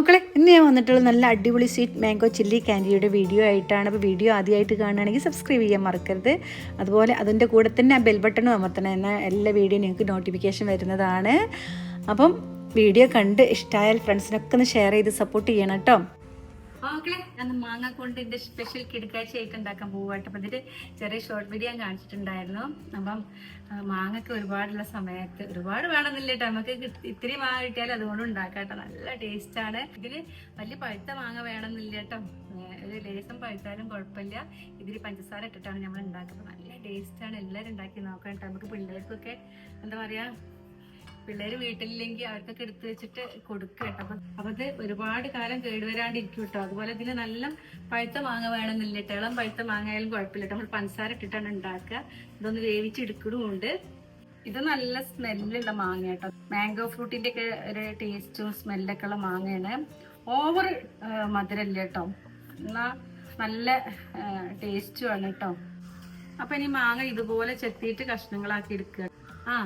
മക്കളെ ഇന്ന് ഞാൻ വന്നിട്ടുള്ള നല്ല അടിപൊളി സ്വീറ്റ് മാംഗോ ചില്ലി കാൻഡിയുടെ വീഡിയോ ആയിട്ടാണ്. അപ്പോൾ വീഡിയോ ആദ്യമായിട്ട് കാണുകയാണെങ്കിൽ സബ്സ്ക്രൈബ് ചെയ്യാൻ മറക്കരുത്. അതുപോലെ അതിന്റെ കൂടെ തന്നെ ആ ബെൽ ബട്ടണും അമർത്തണം എന്നാൽ എല്ലാ വീഡിയോ നിങ്ങൾക്ക് നോട്ടിഫിക്കേഷൻ വരുന്നതാണ്. അപ്പം വീഡിയോ കണ്ട് ഇഷ്ടമായാൽ ഫ്രണ്ട്സിനൊക്കെ ഒന്ന് ഷെയർ ചെയ്ത് സപ്പോർട്ട് ചെയ്യണം കേട്ടോ. മക്കളെ അന്ന് മാങ്ങ കൊണ്ട് എന്റെ സ്പെഷ്യൽ കിടക്കാഴ്ച ആയിട്ട് ഉണ്ടാക്കാൻ പോവാട്ടോ അപ്പം ഇതിന്റെ ചെറിയ ഷോർട്ട് വീഡിയോ ഞാൻ കാണിച്ചിട്ടുണ്ടായിരുന്നു. അപ്പം മാങ്ങയ്ക്ക് ഒരുപാടുള്ള സമയത്ത് ഒരുപാട് വേണമെന്നില്ല കേട്ടോ നമുക്ക് ഇത്തിരി മാങ്ങ കിട്ടിയാൽ അതുകൊണ്ട് ഉണ്ടാക്കാം കേട്ടോ നല്ല ടേസ്റ്റാണ് ഇതിൽ വലിയ പഴുത്ത മാങ്ങ വേണമെന്നില്ല കേട്ടോ ഒരു ലേസം പഴുത്താലും കുഴപ്പമില്ല. ഇതിൽ പഞ്ചസാര ഇട്ടിട്ടാണ് നമ്മൾ ഉണ്ടാക്കുന്നത്. നല്ല ടേസ്റ്റാണ് എല്ലാവരും ഉണ്ടാക്കി നോക്കാം കേട്ടോ നമുക്ക് പിള്ളേർക്കൊക്കെ എന്താ പറയുക പിള്ളേര് വീട്ടിലില്ലെങ്കിൽ അവർക്കൊക്കെ എടുത്തു വെച്ചിട്ട് കൊടുക്കുക കേട്ടോ. അപ്പൊ അപ്പൊ ഒരുപാട് കാലം കേടുവരാണ്ടിരിക്കും കേട്ടോ. അതുപോലെ ഇതിന് നല്ല പഴുത്ത മാങ്ങ വേണമെന്നില്ല? ഇളം പഴുത്ത മാങ്ങ ആയാലും കുഴപ്പമില്ല നമ്മൾ പഞ്ചസാര ഇട്ടിട്ടാണ് ഉണ്ടാക്കുക. ഇതൊന്ന് വേവിച്ചെടുക്കണമുണ്ട് ഇത് നല്ല സ്മെല്ലുള്ള മാങ്ങ കേട്ടോ. മാംഗോ ഫ്രൂട്ടിന്റെ ഒക്കെ ഒരു ടേസ്റ്റും സ്മെല്ലൊക്കെ ഉള്ള മാങ്ങയാണ്. ഓവർ മധുരല്ല കേട്ടോ. എന്നാ നല്ല ടേസ്റ്റും ആണ് കേട്ടോ. അപ്പൊ ഇനി മാങ്ങ ഇതുപോലെ ചെത്തിയിട്ട് കഷ്ണങ്ങളാക്കി എടുക്കുക. ആ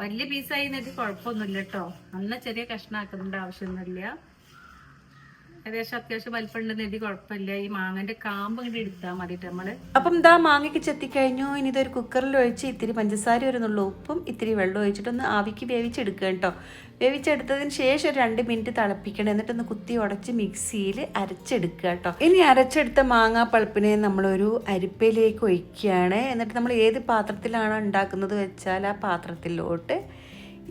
വലിയ പീസായി കുഴപ്പമൊന്നുമില്ല കേട്ടോ നല്ല ചെറിയ കഷ്ണാക്കേണ്ട ആവശ്യമൊന്നുമില്ല. ഏകദേശം അത്യാവശ്യം വലിപ്പമുണ്ടെന്ന് എഴുതി കുഴപ്പമില്ല. ഈ മാങ്ങന്റെ കാമ്പ് ഇങ്ങോട്ട് എടുത്താൽ മതിട്ട് നമ്മൾ. അപ്പം ഇതാ മാങ്ങയ്ക്ക് ചെത്തിക്കഴിഞ്ഞു. ഇനി ഇതൊരു കുക്കറിൽ ഒഴിച്ച് ഇത്തിരി പഞ്ചസാര ഒരു ഉപ്പും ഇത്തിരി വെള്ളം ഒഴിച്ചിട്ടൊന്ന് ആവിക്ക് വേവിച്ചെടുക്കുക കേട്ടോ. വേവിച്ചെടുത്തതിന് ശേഷം ഒരു രണ്ട് മിനിറ്റ് തിളപ്പിക്കണം. എന്നിട്ടൊന്ന് കുത്തി ഉടച്ച് മിക്സിയിൽ അരച്ചെടുക്കുക കേട്ടോ. ഇനി അരച്ചെടുത്ത മാങ്ങാ പൾപ്പിനെ നമ്മളൊരു അരിപ്പയിലേക്ക് ഒഴിക്കുകയാണ്. എന്നിട്ട് നമ്മൾ ഏത് പാത്രത്തിലാണ് ഉണ്ടാക്കുന്നത് വെച്ചാൽ ആ പാത്രത്തിലോട്ട്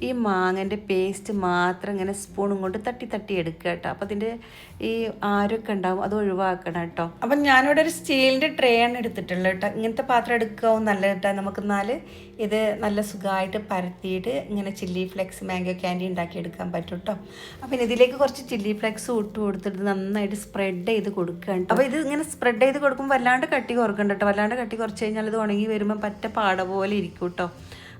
ഈ മാങ്ങന്റെ പേസ്റ്റ് മാത്രം ഇങ്ങനെ സ്പൂണും കൊണ്ട് തട്ടി തട്ടി എടുക്കുക കേട്ടോ. അപ്പം അതിന്റെ ഈ ആരൊക്കെ ഉണ്ടാവും അത് ഒഴിവാക്കണം കേട്ടോ. അപ്പം ഞാനിവിടെ ഒരു സ്റ്റീലിന്റെ ട്രേ ആണ് എടുത്തിട്ടുള്ളത് കേട്ടോ. ഇങ്ങനത്തെ പാത്രം എടുക്കാവും നല്ല കേട്ടോ. നമുക്ക് എന്നാൽ ഇത് നല്ല സുഖമായിട്ട് പരത്തിയിട്ട് ഇങ്ങനെ ചില്ലി ഫ്ലെക്സ് മാംഗോ ക്യാൻഡി ഉണ്ടാക്കി എടുക്കാൻ പറ്റും കേട്ടോ. അപ്പം ഇതിലേക്ക് കുറച്ച് ചില്ലി ഫ്ലെക്സ് ഇട്ട് കൊടുത്തിട്ട് നന്നായിട്ട് സ്പ്രെഡ് ചെയ്ത് കൊടുക്കുക അപ്പോൾ ഇത് ഇങ്ങനെ സ്പ്രെഡ് ചെയ്ത് കൊടുക്കുമ്പോൾ വല്ലാണ്ട് കട്ടി കുറക്കണ്ട കേട്ടോ. വല്ലാണ്ട് കട്ടി കുറച്ച് കഴിഞ്ഞാൽ ഇത് ഉണങ്ങി വരുമ്പോൾ പറ്റ പാട പോലെ ഇരിക്കും കേട്ടോ.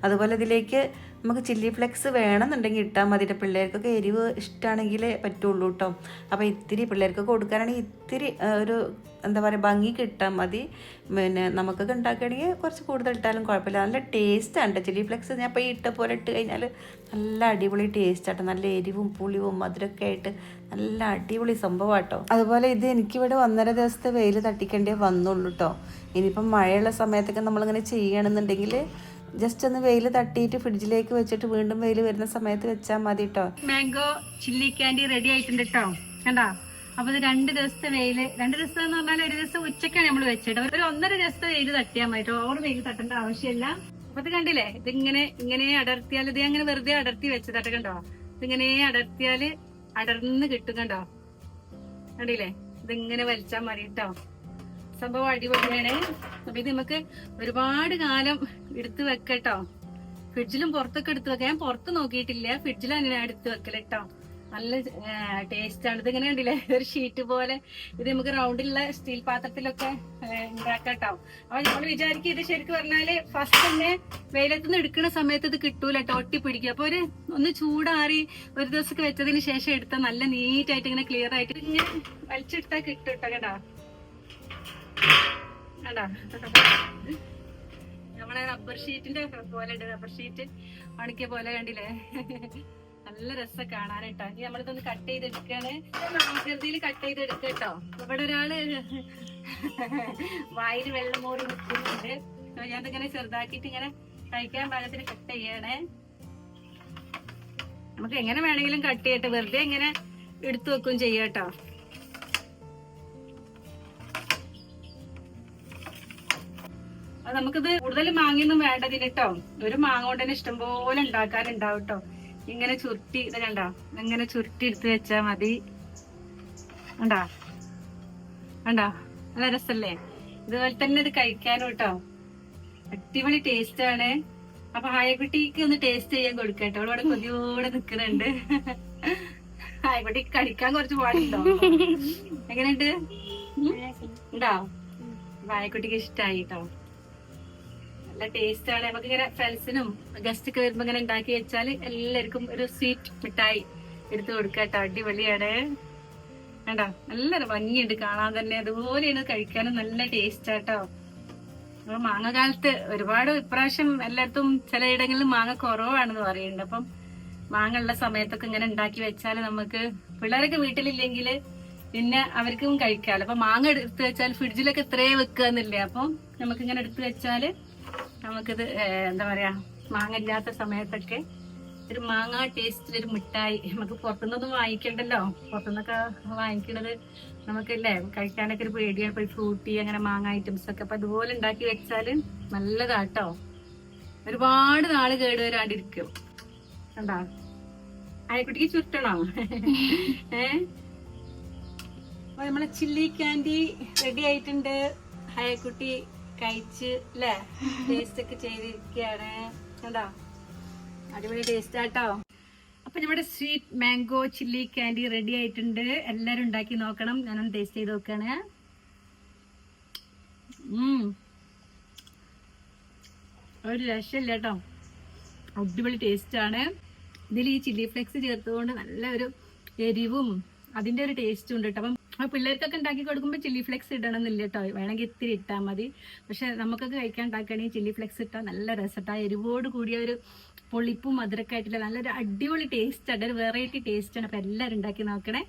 അതുപോലെ ഇതിലേക്ക് നമുക്ക് ചില്ലി ഫ്ലെക്സ് വേണമെന്നുണ്ടെങ്കിൽ ഇട്ടാൽ മതി പിള്ളേർക്കൊക്കെ എരിവ് ഇഷ്ടമാണെങ്കിലേ പറ്റുള്ളൂ കേട്ടോ അപ്പോൾ ഇത്തിരി പിള്ളേർക്ക് കൊടുക്കാനാണെങ്കിൽ ഇത്തിരി ഒരു എന്താ പറയുക ഭംഗി കിട്ടാൽ മതി. പിന്നെ നമുക്കൊക്കെ ഉണ്ടാക്കുകയാണെങ്കിൽ കുറച്ച് കൂടുതൽ ഇട്ടാലും കുഴപ്പമില്ല. നല്ല ടേസ്റ്റാണ് കേട്ടോ ചില്ലി ഫ്ലെക്സ്. ഞാൻ ഇപ്പോൾ ഇട്ട പോലെ ഇട്ട് കഴിഞ്ഞാൽ നല്ല അടിപൊളി ടേസ്റ്റ് ആട്ടോ നല്ല എരിവും പുളിവും മധുരമൊക്കെ ആയിട്ട് നല്ല അടിപൊളി സംഭവം കേട്ടോ അതുപോലെ ഇത് എനിക്കിവിടെ ഒന്നര ദിവസത്തെ വെയിൽ തട്ടിക്കേണ്ടേ വന്നുള്ളൂ കേട്ടോ ഇനിയിപ്പം മഴയുള്ള സമയത്തൊക്കെ നമ്മളിങ്ങനെ ചെയ്യുകയാണെന്നുണ്ടെങ്കിൽ ജസ്റ്റ് ഒന്ന് വെയിൽ തട്ടിയിട്ട് ഫ്രിഡ്ജിലേക്ക് വെച്ചിട്ട് വീണ്ടും വെയിൽ വരുന്ന സമയത്ത് വെച്ചാൽ മതി കേട്ടോ മാംഗോ ചില്ലി ക്യാൻഡി റെഡി ആയിട്ടുണ്ട് കേട്ടോ കണ്ടാ? അപ്പൊ രണ്ട് ദിവസത്തെ വെയിൽ രണ്ട് ദിവസം എന്ന് പറഞ്ഞാൽ ഒരു ദിവസം ഉച്ചക്കാണ് നമ്മൾ വെച്ചിട്ട് ഒരു ഒന്നര ദിവസത്തെ വെയിൽ തട്ടിയാൽ മതി ഓവർ വെയിൽ തട്ടേണ്ട ആവശ്യമില്ല. അപ്പൊ ഇത് കണ്ടില്ലേ? ഇതിങ്ങനെ ഇങ്ങനെ അടർത്തിയാൽ ഇത് അങ്ങനെ വെറുതെ അടർത്തി വെച്ചതാട്ടെ കണ്ടോ? ഇതിങ്ങനെ അടർത്തിയാൽ അടർന്ന് കിട്ടും കണ്ടോ? കണ്ടില്ലേ? ഇതിങ്ങനെ വലിച്ചാൽ മതി കേട്ടോ സംഭവം അടിപൊളിയാണ്. അപ്പൊ ഇത് നമുക്ക് ഒരുപാട് കാലം എടുത്തു വെക്കട്ടോ. ഫ്രിഡ്ജിലും പുറത്തൊക്കെ എടുത്തു വെക്കാം. ഞാൻ പുറത്ത് നോക്കിയിട്ടില്ല. ഫ്രിഡ്ജിൽ ഞാൻ എടുത്തു വെക്കലട്ടോ. നല്ല ടേസ്റ്റ് ആണ്. ഇതിങ്ങനെ കണ്ടില്ലേ? ഒരു ഷീറ്റ് പോലെ. ഇത് നമുക്ക് റൗണ്ടിലുള്ള സ്റ്റീൽ പാത്രത്തിലൊക്കെ ഉണ്ടാക്കാട്ടോ. അപ്പൊ നമ്മൾ വിചാരിക്കും ഇത് ശരിക്കും പറഞ്ഞാൽ ഫസ്റ്റ് തന്നെ വെയിലത്ത് നിന്ന് എടുക്കുന്ന സമയത്ത് ഇത് കിട്ടൂല കേട്ടോ ഒട്ടി പിടിക്കും. അപ്പൊ ഒരു ഒന്ന് ചൂടാറി ഒരു ദിവസമൊക്കെ വെച്ചതിന് ശേഷം എടുത്താൽ നല്ല നീറ്റായിട്ട് ഇങ്ങനെ ക്ലിയർ ആയിട്ട് ഇങ്ങനെ വലിച്ചെടുത്താൽ കിട്ടും കേട്ടോ കേട്ടോ. നമ്മളെ റബ്ബർ ഷീറ്റിന്റെ പോലെ ഉണ്ട് റബ്ബർ ഷീറ്റ് ഉണക്കിയ പോലെ കണ്ടില്ലേ? നല്ല രസം കാണാനായിട്ടാ. ഇനി നമ്മളിതൊന്ന് കട്ട് ചെയ്തെടുക്കാണ്. ആകൃതിയിൽ കട്ട് ചെയ്തെടുക്ക കേട്ടോ. ഇവിടെ ഒരാൾ വായിൽ വെള്ളം മോറി നിൽക്കുന്നുണ്ട്. ഞാനിങ്ങനെ ചെറുതാക്കിയിട്ട് ഇങ്ങനെ കഴിക്കാൻ പാകത്തിന് കട്ട് ചെയ്യണേ. നമുക്ക് എങ്ങനെ വേണമെങ്കിലും കട്ട് ചെയ്യട്ടെ. വെറുതെ ഇങ്ങനെ എടുത്തു വെക്കും ചെയ്യാട്ടോ നമുക്കിത് കൂടുതൽ മാങ്ങയൊന്നും വേണ്ടതിന് കേട്ടോ ഒരു മാങ്ങ കൊണ്ട് തന്നെ ഇഷ്ടംപോലെ ഉണ്ടാക്കാനുണ്ടാവും കേട്ടോ ഇങ്ങനെ ചുരുട്ടി ഇത് കണ്ടോ? ഇങ്ങനെ ചുരുട്ടി എടുത്ത് വെച്ചാ മതി. ഉണ്ടാ ഉണ്ടാ നല്ല രസല്ലേ? ഇതുപോലെ തന്നെ ഇത് കഴിക്കാനും കേട്ടോ അടിപൊളി ടേസ്റ്റ് ആണ്. അപ്പൊ ഹായക്കുട്ടിക്ക് ഒന്ന് ടേസ്റ്റ് ചെയ്യാൻ കൊടുക്കട്ടോ. അവിടെ കൊതിയോടെ നിക്കുന്നുണ്ട്. ഹായക്കുട്ടിക്ക് കടിക്കാൻ കുറച്ച് പാടുണ്ടോ എങ്ങനെയുണ്ട്? ഉണ്ടോ? ഹായക്കുട്ടിക്ക് ഇഷ്ടായി കേട്ടോ നല്ല ടേസ്റ്റ് ആണ്. നമുക്ക് ഇങ്ങനെ ഫ്രണ്ട്സിനും ഗസ്റ്റ് ഒക്കെ വരുമ്പോ ഇങ്ങനെ ഉണ്ടാക്കി വെച്ചാൽ എല്ലാവർക്കും ഒരു സ്വീറ്റ് മിഠായി എടുത്തു കൊടുക്കട്ടോ അടിപൊളിയാണ്. വേണ്ട നല്ല ഭംഗിയുണ്ട്. കാണാൻ തന്നെ അതുപോലെയാണ് കഴിക്കാനും നല്ല ടേസ്റ്റ് ആട്ടോ മാങ്ങ കാലത്ത് ഒരുപാട് ഇപ്രാവശ്യം എല്ലായിടത്തും ചിലയിടങ്ങളിൽ മാങ്ങ കുറവാണെന്ന് പറയുന്നുണ്ട്. അപ്പം മാങ്ങ ഉള്ള സമയത്തൊക്കെ ഇങ്ങനെ ഉണ്ടാക്കി വെച്ചാൽ നമുക്ക് പിള്ളേരൊക്കെ വീട്ടിലില്ലെങ്കിൽ പിന്നെ അവർക്കും കഴിക്കാമല്ലോ അപ്പൊ മാങ്ങ എടുത്ത് വെച്ചാൽ ഫ്രിഡ്ജിലൊക്കെ ഇത്രേ വെക്കുക എന്നില്ലേ അപ്പം നമുക്ക് ഇങ്ങനെ എടുത്ത് വെച്ചാൽ നമുക്കിത് എന്താ പറയാ മാങ്ങ ഇല്ലാത്ത സമയത്തൊക്കെ ഒരു മാങ്ങ ടേസ്റ്റിൽ ഒരു മിഠായി നമുക്ക് പുറത്തുനിന്നൊന്നും വാങ്ങിക്കണ്ടല്ലോ. പുറത്തുനിന്നൊക്കെ വാങ്ങിക്കണത് നമുക്കല്ലേ കഴിക്കാനൊക്കെ ഒരു പേടിയാണ് ഇപ്പൊ ഫ്രൂട്ടി അങ്ങനെ മാങ്ങ ഐറ്റംസ് ഒക്കെ. അപ്പൊ അതുപോലെ ഉണ്ടാക്കി വെച്ചാൽ നല്ലതാട്ടോ. ഒരുപാട് നാൾ കേടുവരാണ്ടിരിക്കും. കണ്ടാ? അയക്കുട്ടിക്ക് ചുറ്റണോ? ഏഹ് അപ്പൊ നമ്മളെ ചില്ലി കാൻഡി റെഡി ആയിട്ടുണ്ട്. അയക്കുട്ടി കഴിച്ച് അല്ലേ ടേസ്റ്റ് ഒക്കെ ചെയ്തിരിക്കുകയാണ് കണ്ടോ? അടിപൊളി ടേസ്റ്റ് ആട്ടോ. അപ്പൊ നമ്മുടെ sweet mango chilli candy ready ആയിട്ടുണ്ട്. എല്ലാരും ഉണ്ടാക്കി നോക്കണം. ഞാനൊന്ന് ടേസ്റ്റ് ചെയ്ത് നോക്കാണ്. ഒരു രക്ഷയില്ല കേട്ടോ. അടിപൊളി ടേസ്റ്റ് ആണ്. ഇതിൽ ഈ ചില്ലി ഫ്ലേക്സ് ചേർത്തുകൊണ്ട് നല്ല ഒരു എരിവും അതിന്റെ ഒരു ടേസ്റ്റും ഉണ്ട് കേട്ടോ. പിള്ളേർക്കൊക്കെ ഉണ്ടാക്കി കൊടുക്കുമ്പോൾ ചില്ലി ഫ്ലെക്സ് ഇടണം എന്നില്ല കേട്ടോ വേണമെങ്കിൽ ഇത്തിരി ഇട്ടാൽ മതി. പക്ഷെ നമുക്കൊക്കെ കഴിക്കാൻ ഉണ്ടാക്കുകയാണെങ്കിൽ ചില്ലി ഫ്ലെക്സ് ഇട്ടാൽ നല്ല രസട്ടാ. എരിവോട് കൂടിയ ഒരു പൊളിപ്പും മധുരക്കായിട്ടുള്ള നല്ലൊരു അടിപൊളി ടേസ്റ്റ് ആണ് ഒരു വെറൈറ്റി ടേസ്റ്റ് ആണ്. അപ്പം എല്ലാവരും ഉണ്ടാക്കി നോക്കണേ.